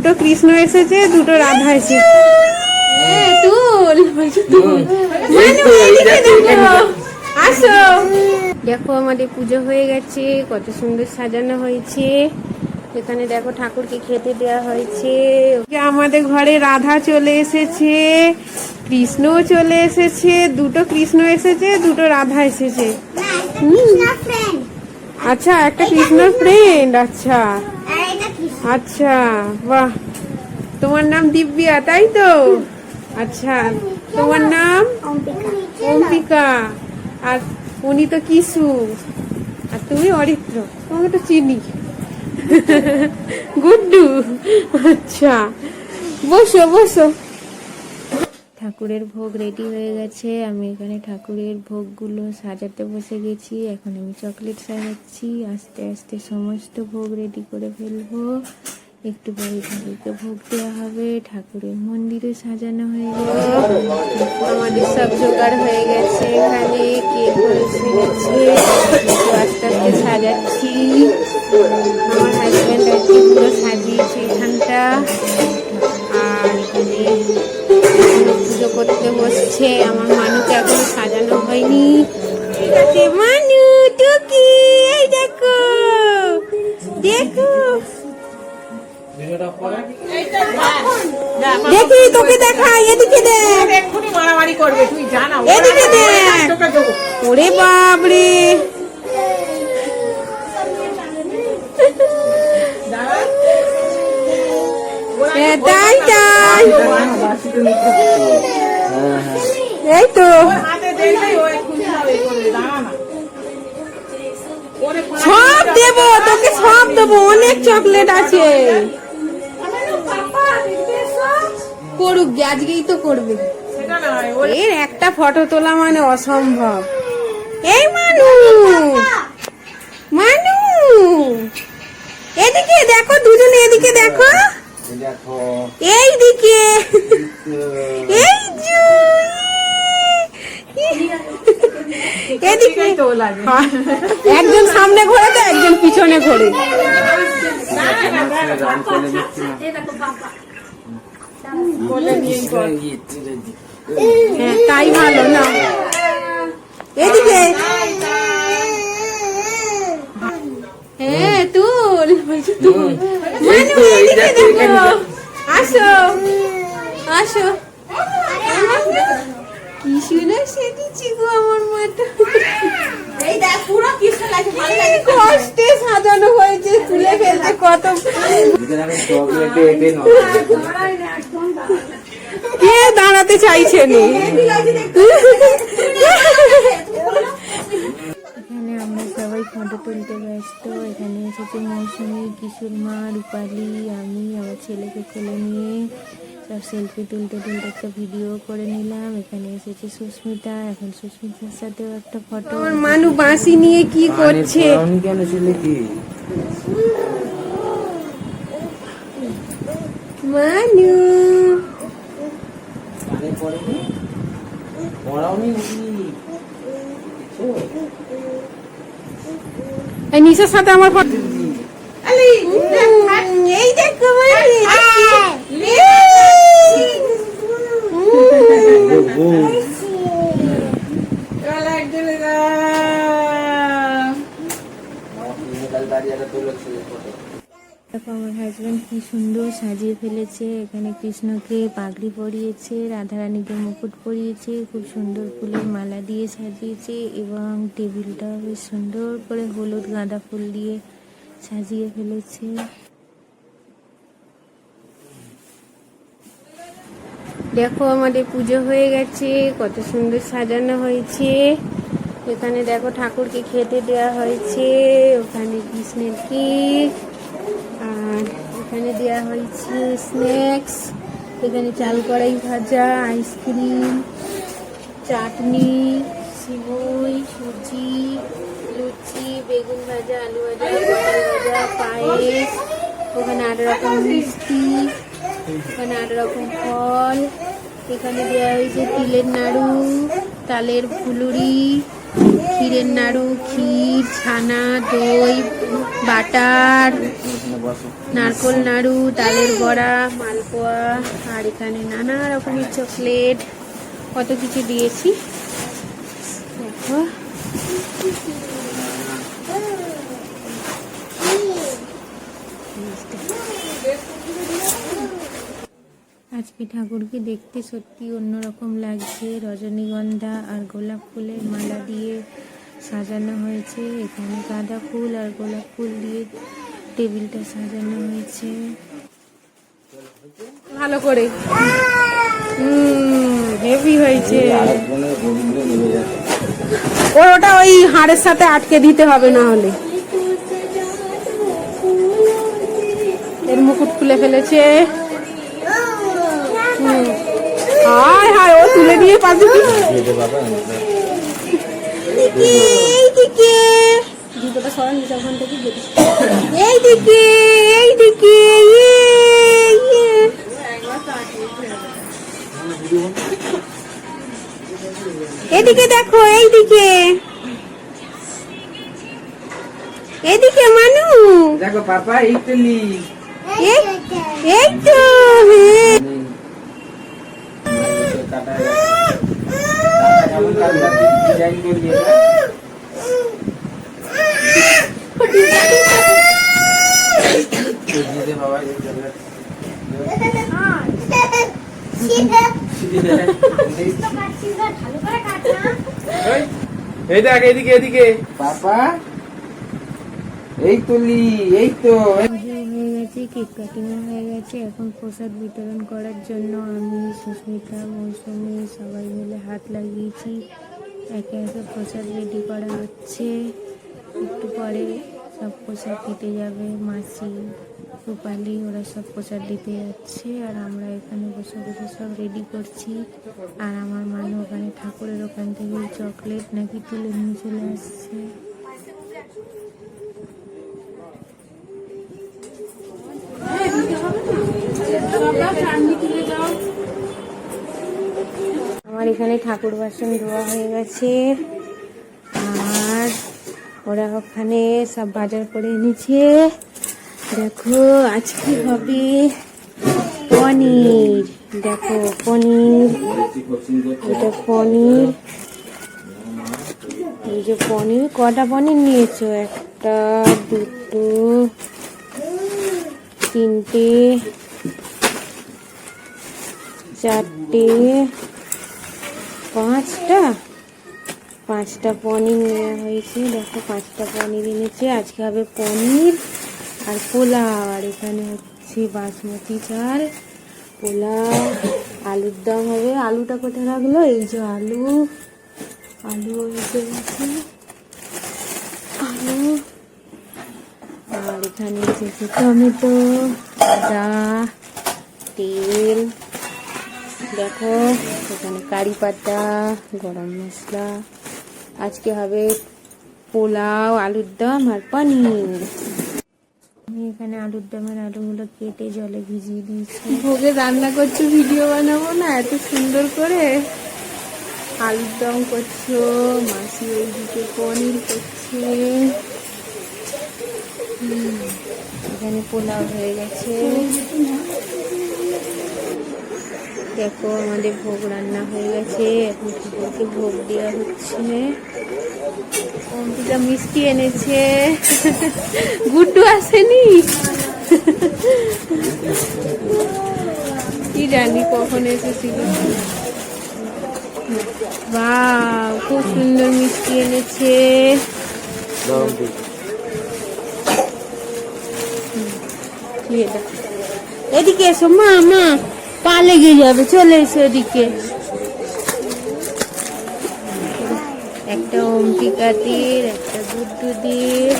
দুটো কৃষ্ণ এসেছে দুটো রাধা এসেছে। দেখো। আসো। দেখো আমাদের পুজো হয়ে গেছে কত সুন্দর সাজানো হয়েছে। এখানে দেখো ঠাকুরকে খেতে দেওয়া হয়েছে। আমাদের ঘরে রাধা চলে এসেছে কৃষ্ণও চলে এসেছে দুটো কৃষ্ণ এসেছে দুটো রাধা এসেছে। আচ্ছা একটা কৃষ্ণর ফ্রেন্ড আচ্ছা। আচ্ছা বাহ। তোমার নাম দিব্যা তাই তো? আচ্ছা তোমার নাম? অম্পিকা আর উনি তো কিসু আর তুমি অরিত্র, তোমাকে তো চিনি। গুড্ডু। আচ্ছা বসো বসো। ঠাকুরের ভোগ রেডি হয়ে গেছে। আমি এখানে ঠাকুরের ভোগগুলো সাজাতে বসে গেছি। এখন আমি চকলেট সাজাচ্ছি। আস্তে আস্তে সমস্ত ভোগ রেডি করে ফেলব। একটু পরে ঠাকুরকে ভোগ দেওয়া হবে। ঠাকুরের মন্দিরে সাজানো হয়ে গেছে। আমাদের সব জোগাড় হয়ে গেছে এখানে। কেক হয়েছে গেছে আস্তে আস্তে সাজাচ্ছি। বসছে আমার মানুকে এখনও সাজানো হয়নি। ঠিক আছে মানু টুকি এই দেখো দেখো। এদিকে দেখ। দেখ। ওরে হ্যাঁ, এই তো। সব দেবো তোকে সব দেবো অনেক চকলেট আছে। করুক আজকেই তো করবে। এর একটা ফটো তোলা মানে অসম্ভব। এই মানু মানু। এদিকে দেখো দুজনে এদিকে দেখো। দেখো। এই। এদিকে। হ্যাঁ, একজন সামনে ঘোরে তো একজন পিছনে ঘোরে। হ্যাঁ তাই ভালো না। এদিকে। হ্যাঁ তুল। বলছি তুল। মানু এদিকে দেখো। আসো। আসো। সাজানো হয়েছে তুলে ফেলতে কত কে দাঁড়াতে চাইছে নি এখানে আমরা সবাই ফটো তুলতে ব্যস্ত। এখানে এসেছে মৌসুমি, কিশোর মা, রূপালি, আমি, আমার ছেলেকে কোলে নিয়ে। সেলফি তুলতে তুলতে একটা ভিডিও করে নিলাম। এখানে এসেছে সুস্মিতা। এখন সুস্মিতার সাথেও একটা ফটো আমার মানু বাঁশি নিয়ে কি করছে? উনি কেন ছেলে কি? মানু। এই নিশার সাথে আমার ফটো এই দেখো মানি চল একজনে যা দাঁড়িয়ে তুলেছে ফটো দেখো, আমার হাজব্যান্ড কি সুন্দর সাজিয়ে ফেলেছে। এখানে কৃষ্ণকে পাগড়ি পরিয়েছে, রাধারানীকে মুকুট পরিয়েছে, খুব সুন্দর ফুলের মালা দিয়ে সাজিয়েছে এবং টেবিলটাও বেশ সুন্দর করে হলুদ গাঁদা ফুল দিয়ে সাজিয়ে ফেলেছে। দেখো, আমাদের পুজো হয়ে গেছে, কত সুন্দর সাজানো হয়েছে। এখানে দেখো ঠাকুরকে খেতে দেওয়া হয়েছে, ওখানে কৃষ্ণের কেক আর এখানে দেওয়া হয়েছে স্ন্যাক্স, এখানে চাল কড়াই ভাজা, আইসক্রিম, চাটনি, সিমুই, সুজি, লুচি, বেগুন ভাজা, আলু ভাজা, পটল ভাজা, পায়েস, ওখানে আট রকম মিষ্টি, ওখানে আট রকম ফল, এখানে দেওয়া হয়েছে তিলের নাড়ু, তালের ফুলুরি ক্ষীরের নাড়ু, ক্ষীর, ছানা, দই, বাটার, নারকল নাড়ু, ডালের বড়া, মালপোয়া, আর এখানে নানা রকমের চকলেট। কত কিছু দিয়েছি? দেখো। আজকে ঠাকুরকে দেখতে সত্যি অন্যরকম লাগছে রজনীগন্ধা আর গোলাপ ফুলের মালা দিয়ে সাজানো হয়েছে এখানে গাঁদা ফুল আর গোলাপ ফুল দিয়ে টেবিলটা সাজানো হয়েছে ভালো করে হেভি হয়েছে ওটা ওই হাড়ের সাথে আটকে দিতে হবে না হলে এর মুকুট খুলে ফেলেছে। হায় হায় ও তুলে দিয়ে পারবে কি? যেতে বাবা এইদিকে জুতোটা সরান দিতে ওখান এইদিকে এইদিকে ইয়ে, ইয়ে। এদিকে দেখো এইদিকে এদিকে মানু। দেখো পাপা এই তো এই এই তো হ্যাঁ। কাটা বাবা এই দেখ এদিকে এদিকে। পাপা এই তো লি, এই তো। হয়ে গেছে কেক কাটিং হয়ে গেছে। এখন প্রসাদ বিতরণ করার জন্য আমি সুস্মিতা, মৌসুমি সবাই মিলে হাত লাগিয়েছি। একে একে প্রসাদ রেডি করা হচ্ছে। একটু পরে সব প্রসাদ দিতে যাবে মাসি, রূপালি, ওরা সব প্রসাদ দিতে যাচ্ছে। আর আমরা এখানে বসে বসে সব রেডি করছি। আর আমার মানে ওখানে ঠাকুরের ওখান থেকে চকলেট নাকি তুলে নিয়ে চলে আসছে। আমার এখানে ঠাকুর বাসন ধোয়া হয়ে গেছে। আর ওরা ওখানে সব বাজার করে এনেছে। দেখো আজকে হবে? পনির। দেখো, পনির। এটা পনির। এই যে পনির, কটা পনির নিয়েছো? একটা, দুটো, তিনটে চারটে, পাঁচটা? পাঁচটা পনির নেওয়া হয়েছে। দেখো, পাঁচটা পনির এনেছে। আজকে হবে পনির আর পোলাও। আর এখানে হচ্ছে বাসমতি চাল, পোলাও, আলুর দম হবে। আলুটা কোথায় রাখল? এই যে আলু। আলু গেছে আলু। আর এখানে টমেটো, আদা, তেল। দেখো এখানে কারি পাতা গরম মশলা আজকে হবে পোলাও আলুর দম আর পনির। আমি এখানে আলুর দমের আলুগুলো কেটে জলে ভিজিয়ে দিয়েছি। ভোগে রান্না করছ ভিডিও বানাবো না? এত সুন্দর করে। আলুর দম করছ মাসি ওইদিকে পনির করছে। এখানে পোলাও হয়ে গেছে। দেখো, আমাদের ভোগ রান্না হয়ে গেছে। এখন ঠাকুরকে ভোগ দেওয়া হচ্ছে। অঙ্কিতা মিষ্টি এনেছে। গুড্ডু আসেনি? কি জানি কখন এসেছিল। বা খুব সুন্দর মিষ্টি এনেছে। এদিকে এসো, মা মা। পা লেগে যাবে চলে এসো এদিকে। একটা অম্পিকাতির একটা গুড্ডুদির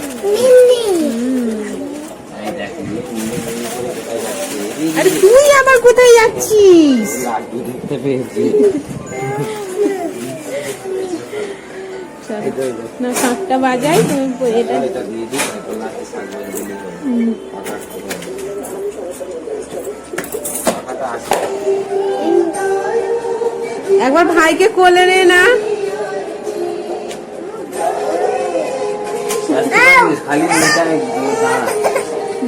আরে তুই আবার কোথায় যাচ্ছিস। না সাতটা বাজাই তুমি এটা একবার ভাইকে কোলে নে না।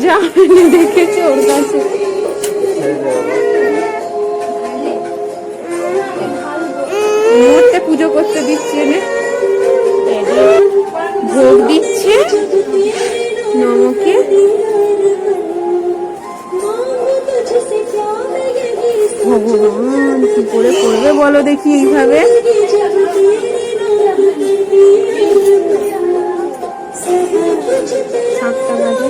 যাওনি দেখেছ ওর কাছে। পুজো করতে দিচ্ছে ভোগ দিচ্ছে নমকে। ভগবান কি করে করবে বলো দেখি এইভাবে? সাতটা বাজে।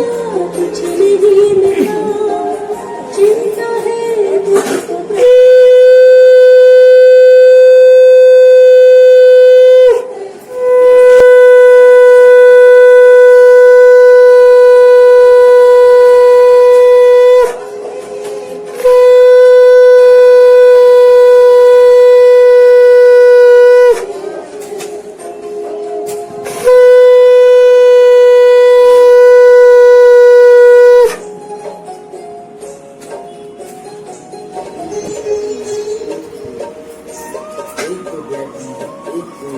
তো।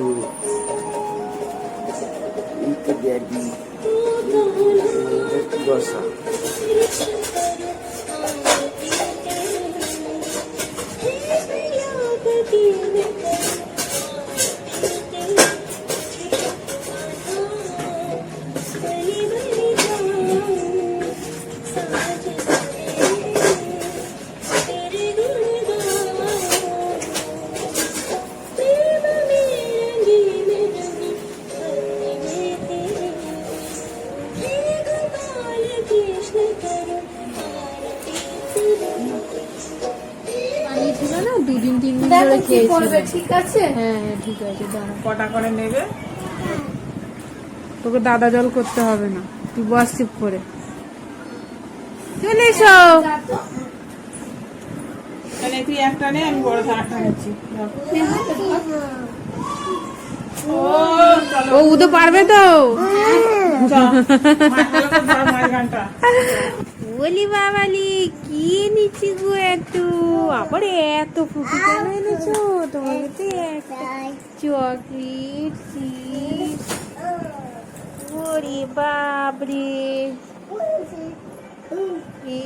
তো daddy। কি? ঠিক আছে? হ্যাঁ হ্যাঁ ঠিক আছে দাঁড়া। কটা করে নেবে? তোকে দাদা জল করতে হবে না তুই বস চুপ করে। চলে এসো তাহলে তুই একটা নে আমি বড় ধারটা নিচ্ছি ও উদো পারবে তো। চল। মাঝখানে বলি বাবালি কি নিচ্ছি গো এত? আবার এত ফুটি কেন এনেছো? তোমাকে তো একটা চকলেট চিপস ওরে বাপরে। এ,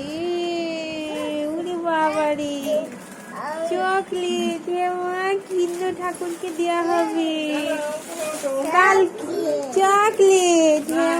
ওরে বাবারে চকলেট মা কিন্ন ঠাকুরকে দেওয়া হবে। কাল চকলেট মা